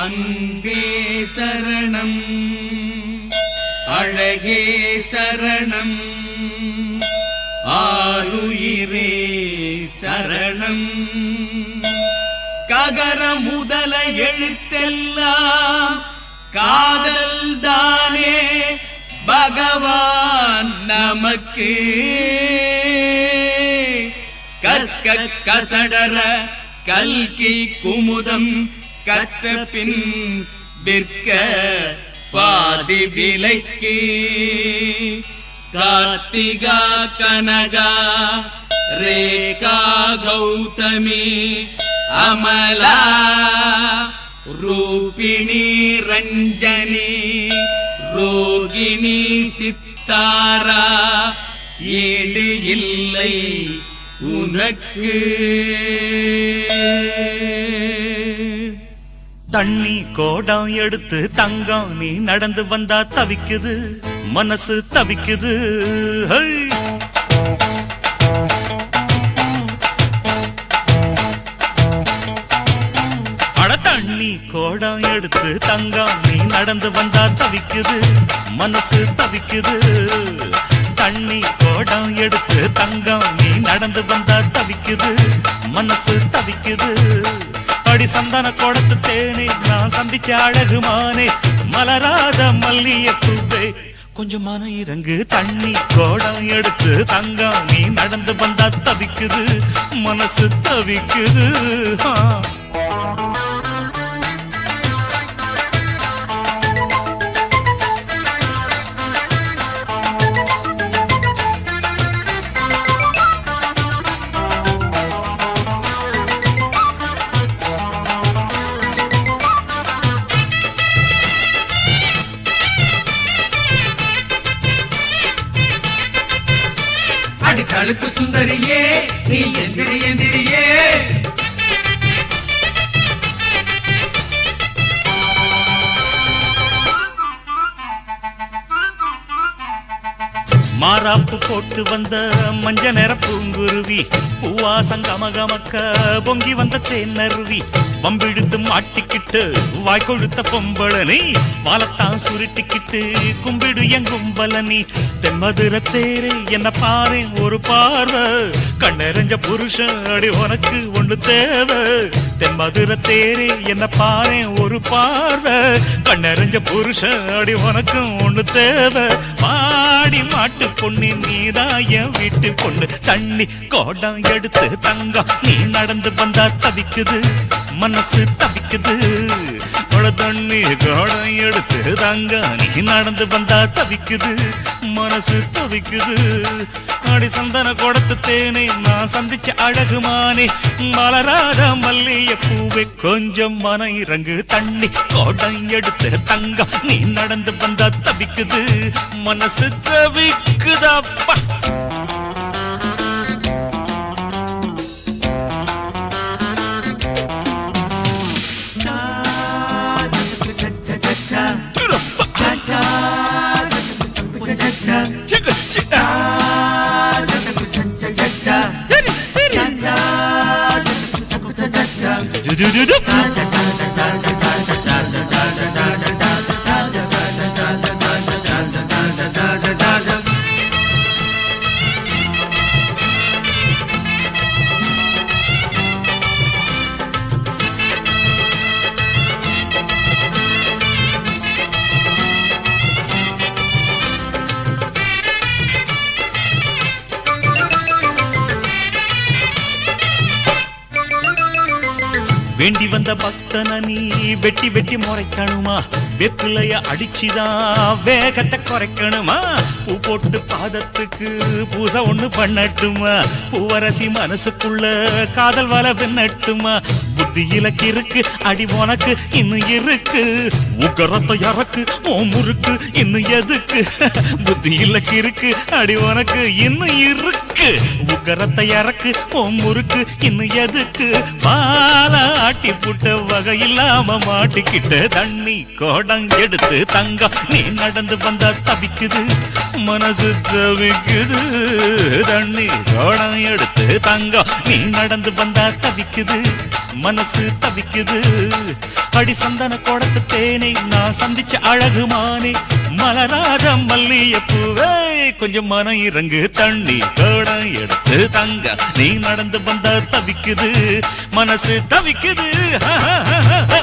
அன்பே சரணம். அழகே சரணம். ஆளுயிரே சரணம். ககர முதல எழுத்தெல்லாம் காதல் தானே பகவான் நமக்கு. கற்க கசடர கல்கி குமுதம் கற்ற பின் விற்க பாதி விலைக்கு. கார்த்திகா கனகா ரேகா கௌதமி அமலா ரூபிணி ரஞ்சனி ரோகிணி சித்தாரா ஏடு இல்லை உனக்கு. தண்ணி கோடம் எடுத்து தங்கம் நீ நடந்து வந்தா தவிக்குது மனசு தவிக்குது. ஹை! தண்ணி கோடம் எடுத்து தங்கம் நீ நடந்து வந்தா தவிக்குது மனசு தவிக்குது. தண்ணி கோடம் எடுத்து தங்கம் நீ நடந்து வந்தா தவிக்குது மனசு தவிக்குது. அடி சந்தன கோடத்து தேனே. நான் சந்திச்ச அழகுமானே. மலராத மல்லிய பூவே. கொஞ்சம் மன இறங்கு தண்ணி கோடம் எடுத்து தங்கம். நீ நடந்து வந்தா தவிக்குது மனசு தவிக்குது. ஆ. அடி கழுத்து சுந்தரியே நீ எந்திரி எந்திரியே. மாறாப்பு போட்டு வந்த மஞ்ச நிற பூங்குருவி பூவாசம் கமகமக்க பொங்கி வந்த தேனருவி வம்பிழுத்து மாட்டிக்கிட்டு வாய் கொழுத்த பொம்பளனி வாழத்தான் சுருட்டிக்கிட்டு கும்பிடு என் கும்பலனி. தென்மதுர தேரே என்ன பாரு ஒரு பார்வை. கண்ணெறிஞ்ச புருஷன் அடி உனக்கு ஒண்ணு தேவை. தென்மதுர தேரே என்ன பாரு ஒரு பார்வை. கண்ணெறிஞ்ச புருஷன் அடி உனக்கு ஒண்ணு தேவை. மாடி மாட்டு பொண்ணு நீதாய வீட்டு பொண்ணு. தண்ணி கோடம் எடுத்து தங்கம். நீ நடந்து வந்தா தவிக்குது மனசு தவிக்குது. தண்ணி கோடம் எடுத்து தங்கம். நீ நடந்து வந்தா தவிக்குது மனசு தவிக்குது. அடி சந்தன கோடத்து தேனே நான் சந்திச்ச அழகுமானே மலராத மல்லிய பூவே கொஞ்சம் மன இறங்கு தண்ணி. கோடம் எடுத்து தங்கம் நீ நடந்து வந்தா தவிக்குது. மனசு தவிக்குதாப்பா. 차차 지금 지나 짜짜짜짜짜짜 짜짜 짜짜 짜짜 짜짜 짜짜 வேண்டி வந்த பக்தன நீ வெட்டி வெட்டி முறைக்கணுமா? வெப்பிலைய அடிச்சுதான் வேகத்தை குறைக்கணுமா? பூ போட்டு பாதத்துக்கு பூசை ஒண்ணு பண்ணட்டுமா? பூவரசி மனசுக்குள்ள காதல் வல பின்னட்டுமா புத்தி இலக்கு இருக்கு அடி உனக்கு இன்னும் இருக்கு. உக்கரத்தை இறக்கு ஓ முறுக்கு இன்னும் எதுக்கு? புத்தி இலக்கு இருக்கு அடி உனக்கு இன்னும் இருக்கு. உக்கரத்தை இறக்கு ஓ முறுக்கு இன்னும் எதுக்கு? பாலாட்டி புட்ட வகையில்லாம மாட்டிக்கிட்ட தண்ணி கோட எடுத்து தங்கம். நீ நடந்து வந்தா தவிக்குது மனசு தவிக்குது. தண்ணி படம் எடுத்து தங்கம். நீ நடந்து வந்தா தவிக்குது மனசு தவிக்குது. அடி சந்தன கோடத்து தேனை நான் சந்திச்ச அழகு மானே மலராத மல்லிய பூவே கொஞ்சம் மன இறங்கு தண்ணி கோடம் எடுத்து தங்க நீ நடந்து வந்தா தவிக்குது மனசு தவிக்குது.